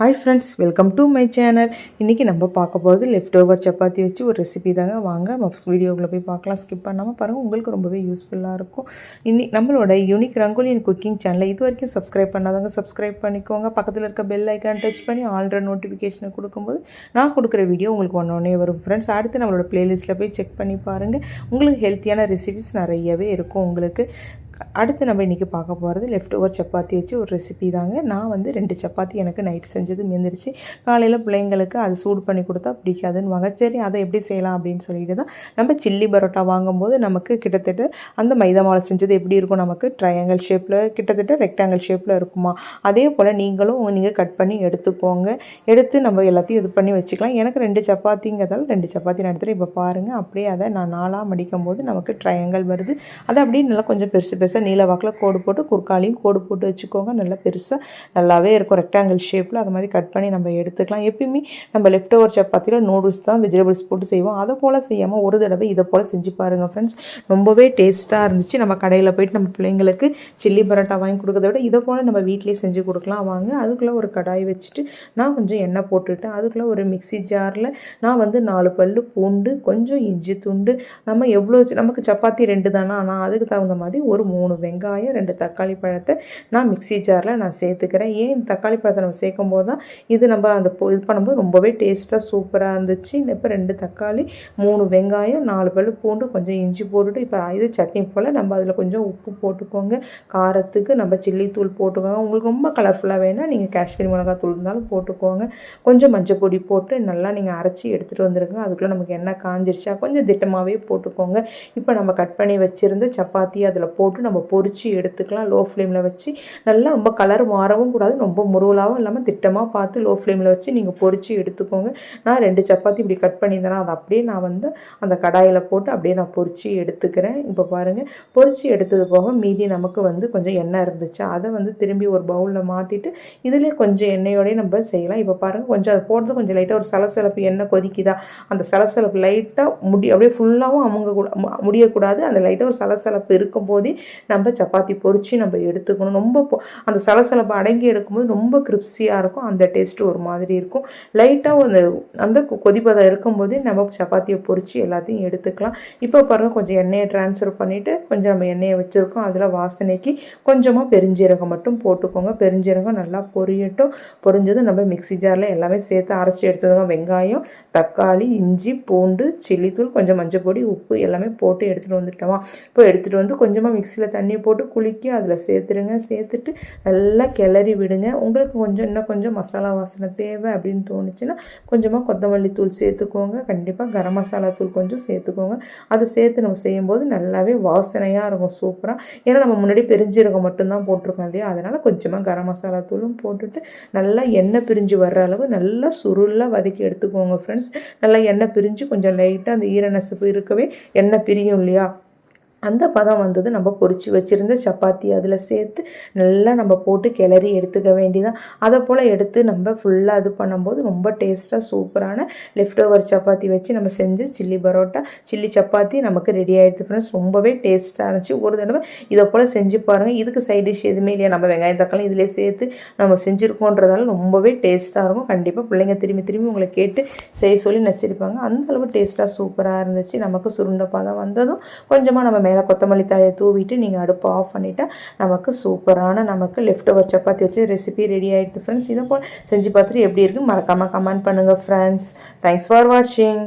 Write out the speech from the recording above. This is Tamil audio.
Hi friends welcome to my channel இன்றைக்கி நம்ம பார்க்க போகிறது லெஃப்ட் ஓவர் சப்பாத்தி வச்சு ஒரு ரெசிபி தாங்க. வாங்க வீடியோக்குள்ளே போய் பார்க்கலாம். ஸ்கிப் பண்ணாமல் பாருங்கள் உங்களுக்கு ரொம்பவே யூஸ்ஃபுல்லாக இருக்கும். இன்னி நம்மளோட யூனிக் ரங்கோலியன் குக்கிங் சேனலை இது வரைக்கும் சப்ஸ்கிரைப் பண்ணாதவங்க சப்ஸ்கிரைப் பண்ணிக்கோங்க. பக்கத்தில் இருக்க பெல் ஐக்கான் டச் பண்ணி ஆல்ரெடி நோட்டிஃபிகேஷனை கொடுக்கும்போது நான் கொடுக்குற வீடியோ உங்களுக்கு ஒன்று ஒன்றே வரும். ஃப்ரெண்ட்ஸ் அடுத்து நம்மளோட ப்ளேலிஸ்ட்டில் போய் செக் பண்ணி பாருங்கள் உங்களுக்கு ஹெல்த்தியான ரெசிபிஸ் நிறையவே இருக்கும் உங்களுக்கு. அடுத்து நம்ம இன்றைக்கி பார்க்க போகிறது லெஃப்ட் ஓவர் சப்பாத்தி வச்சு ஒரு ரெசிபி தாங்க. நான் வந்து ரெண்டு சப்பாத்தி எனக்கு நைட் செஞ்சது மீந்துருச்சு. காலையில் பிள்ளைங்களுக்கு அது சூடு பண்ணி கொடுத்தா பிடிக்காதுன்னு வாங்க சரி அதை எப்படி செய்யலாம் அப்படின்னு சொல்லிட்டு தான் நம்ம சில்லி பரோட்டா வாங்கும்போது நமக்கு கிட்டத்தட்ட அந்த மைதா மாலை செஞ்சது எப்படி இருக்கும்? நமக்கு ட்ரையாங்கிள் ஷேப்பில் கிட்டத்தட்ட ரெக்டாங்கிள் ஷேப்பில் இருக்குமா? அதே போல் நீங்களும் நீங்கள் கட் பண்ணி எடுத்துக்கோங்க. எடுத்து நம்ம எல்லாத்தையும் இது பண்ணி வச்சுக்கலாம். எனக்கு ரெண்டு சப்பாத்திங்கிறதால ரெண்டு சப்பாத்தி நான் எடுத்துகிட்டு இப்போ பாருங்கள் அப்படியே அதை நான் நாளாக மடிக்கும் போது நமக்கு ட்ரையாங்கிள் வருது. அதை அப்படியே நல்லா கொஞ்சம் பெருசு பெருசு பெருசாக நீல வாக்கில் கோடு போட்டு குறுக்காலையும் கோடு போட்டு வச்சுக்கோங்க. நல்லா பெருசாக நல்லாவே இருக்கும். ரெக்டாங்கிள் ஷேப்பில் அது மாதிரி கட் பண்ணி நம்ம எடுத்துக்கலாம். எப்பயுமே நம்ம லெஃப்ட் ஓவர் சப்பாத்தியில் நூடுல்ஸ் தான் வெஜிடபிள்ஸ் போட்டு செய்வோம். அதை போல் செய்யாமல் ஒரு தடவை இதை போல் செஞ்சு பாருங்கள் ஃப்ரெண்ட்ஸ் ரொம்பவே டேஸ்ட்டாக இருந்துச்சு. நம்ம கடையில் போயிட்டு நம்ம பிள்ளைங்களுக்கு சில்லி பரோட்டா வாங்கி கொடுக்கறத விட இதை போல் நம்ம வீட்டிலேயே செஞ்சு கொடுக்கலாம். வாங்க. அதுக்குள்ளே ஒரு கடாய் வச்சுட்டு நான் கொஞ்சம் எண்ணெய் போட்டுவிட்டேன் அதுக்குள்ளே ஒரு மிக்ஸி ஜாரில் நான் வந்து நாலு பல் பூண்டு கொஞ்சம் இஞ்சி துண்டு. நம்ம எவ்வளோ நமக்கு சப்பாத்தி ரெண்டு தானே? ஆனால் அதுக்கு தகுந்த மாதிரி ஒரு மூணு மூணு வெங்காயம் ரெண்டு தக்காளி பழத்தை நான் மிக்ஸி ஜாரில் நான் சேர்த்துக்கிறேன். ஏன் இந்த தக்காளி பழத்தை நம்ம சேர்க்கும் போது தான் இது நம்ம அந்த பொ- இது பண்ணும்போது ரொம்பவே டேஸ்ட்டாக சூப்பராக இருந்துச்சு. இப்போ ரெண்டு தக்காளி மூணு வெங்காயம் நாலு பல்லு பூண்டு கொஞ்சம் இஞ்சி போட்டுட்டு இப்போ இது சட்னி போல் நம்ம அதில் கொஞ்சம் உப்பு போட்டுக்கோங்க. காரத்துக்கு நம்ம சில்லி தூள் போட்டுக்கோங்க. உங்களுக்கு ரொம்ப கலர்ஃபுல்லாக வேணால் நீங்கள் காஷ்மீரி மிளகாய் தூள் இருந்தாலும் போட்டுக்கோங்க. கொஞ்சம் மஞ்சள் பொடி போட்டு நல்லா நீங்கள் அரைச்சி எடுத்துகிட்டு வந்துருங்க. அதுக்குள்ளே நமக்கு எண்ணெய் காஞ்சிருச்சா கொஞ்சம் திட்டமாகவே போட்டுக்கோங்க. இப்போ நம்ம கட் பண்ணி வச்சுருந்த சப்பாத்தி அதில் போட்டு நம்ம பொறிச்சு எடுத்துக்கலாம். லோ ஃப்ளேமில் வச்சு நல்லா ரொம்ப கலர் மாறவும் கூடாது. ரொம்ப முருகலாகவும் இல்லாமல் திட்டமாக பார்த்து லோ ஃப்ளேமில் வச்சு நீங்கள் பொறிச்சு எடுத்துக்கோங்க. நான் ரெண்டு சப்பாத்தி இப்படி கட் பண்ணியிருந்தேன்னா அதை அப்படியே நான் வந்து அந்த கடாயில் போட்டு அப்படியே நான் பொறிச்சு எடுத்துக்கிறேன். இப்போ பாருங்கள் பொறிச்சு எடுத்தது போக மீதி நமக்கு வந்து கொஞ்சம் எண்ணெய் இருந்துச்சு. அதை வந்து திரும்பி ஒரு பவுலில் மாற்றிட்டு இதிலே கொஞ்சம் எண்ணெயோடய நம்ம செய்யலாம். இப்போ பாருங்கள் கொஞ்சம் அதை போடுறது கொஞ்சம் லைட்டாக ஒரு சலசலப்பு எண்ணெய் கொதிக்குதா? அந்த சலசலப்பு லைட்டாக முடி அப்படியே ஃபுல்லாகவும் அமுங்க கூட மு- முடியக்கூடாது. அந்த லைட்டாக ஒரு சலசலப்பு இருக்கும்போதே நம்ம சப்பாத்தி பொறிச்சு நம்ம எடுத்துக்கணும். ரொம்ப அந்த சலசலப்பை அடங்கி எடுக்கும்போது ரொம்ப கிரிப்ஸியாக இருக்கும். அந்த டேஸ்ட்டு ஒரு மாதிரி இருக்கும். லைட்டாக அந்த அந்த கொ- கொதிப்பதம் இருக்கும்போது நம்ம சப்பாத்தியை பொறிச்சு எல்லாத்தையும் எடுத்துக்கலாம். இப்போ பாருங்கள் கொஞ்சம் எண்ணெயை ட்ரான்ஸ்ஃபர் பண்ணிவிட்டு கொஞ்சம் நம்ம எண்ணெயை வச்சுருக்கோம். அதில் வாசனைக்கு கொஞ்சமாக பெருஞ்சீரகம் மட்டும் போட்டுக்கோங்க. பெருஞ்சீரகம் நல்லா பொரியட்டும். பொரிஞ்சதும் நம்ம மிக்ஸி ஜாரில் எல்லாமே சேர்த்து அரைச்சி எடுத்துக்கோங்க. வெங்காயம் தக்காளி இஞ்சி பூண்டு சில்லித்தூள் கொஞ்சம் மஞ்சள் பொடி உப்பு எல்லாமே போட்டு எடுத்துகிட்டு வந்துட்டோமா. இப்போ எடுத்துகிட்டு வந்து கொஞ்சமாக மிக்சியில் தண்ணி போட்டு குலுக்கி அதில் சேர்த்துருங்க. சேர்த்துட்டு நல்லா கிளறி விடுங்க. உங்களுக்கு கொஞ்சம் இன்னும் கொஞ்சம் மசாலா வாசனை தேவை அப்படின்னு தோணுச்சுன்னா கொஞ்சமாக கொத்தமல்லி தூள் சேர்த்துக்கோங்க. கண்டிப்பாக கரம் மசாலா தூள் கொஞ்சம் சேர்த்துக்கோங்க. அதை சேர்த்து நம்ம செய்யும்போது நல்லாவே வாசனையாக இருக்கும். சூப்பராக ஏன்னா நம்ம முன்னாடி பெருஞ்சீரகம் மட்டும்தான் போட்டிருக்கோம் இல்லையா? அதனால் கொஞ்சமாக கரம் மசாலா தூளும் போட்டுட்டு நல்லா எண்ணெய் பிரிஞ்சு வர்ற அளவு நல்லா சுருளாக வதக்கி எடுத்துக்கோங்க ஃப்ரெண்ட்ஸ் நல்லா எண்ணெய் பிரிஞ்சு கொஞ்சம் லைட்டாக அந்த ஈரநெசப்பு இருக்கவே எண்ணெய் பிரியும் இல்லையா? அந்த பதம் வந்தது நம்ம பொறிச்சு வச்சுருந்த சப்பாத்தி அதில் சேர்த்து நல்லா நம்ம போட்டு கிளறி எடுத்துக்க வேண்டியதான் அதை போல் எடுத்து நம்ம ஃபுல்லாக இது பண்ணும்போது ரொம்ப டேஸ்ட்டாக சூப்பரான லெஃப்ட் ஓவர் சப்பாத்தி வச்சு நம்ம செஞ்சு சில்லி பரோட்டா சில்லி சப்பாத்தி நமக்கு ரெடி ஆகிடுது ஃப்ரெண்ட்ஸ் ரொம்பவே டேஸ்ட்டாக இருந்துச்சு. ஒரு தடவை இதை போல் செஞ்சு பாருங்கள் இதுக்கு சைட் டிஷ் எதுவுமே இல்லையா? நம்ம வெங்காயம் தக்காளி இதிலே சேர்த்து நம்ம செஞ்சுருக்கோன்றதால ரொம்பவே டேஸ்ட்டாக இருக்கும். கண்டிப்பாக பிள்ளைங்க திரும்பி திரும்பி உங்களை கேட்டு செய்ய சொல்லி நச்சிருப்பாங்க. அந்த அளவு டேஸ்ட்டாக சூப்பராக இருந்துச்சு. நமக்கு சுருண்ட பதம் வந்ததும் கொஞ்சமாக நம்ம மேலே கொத்தமல்லி தழையை தூவிட்டு நீங்கள் அடுப்பை ஆஃப் பண்ணிட்டா நமக்கு சூப்பரான நமக்கு லெஃப்ட் ஓவர் சப்பாத்தி வச்சு ரெசிபி ரெடி ஆகிடுது ஃப்ரெண்ட்ஸ் இதை போல் செஞ்சு பார்த்துட்டு எப்படி இருக்குன்னு மறக்காமல் கமெண்ட் பண்ணுங்கள் ஃப்ரெண்ட்ஸ் தேங்க்ஸ் ஃபார் வாட்சிங்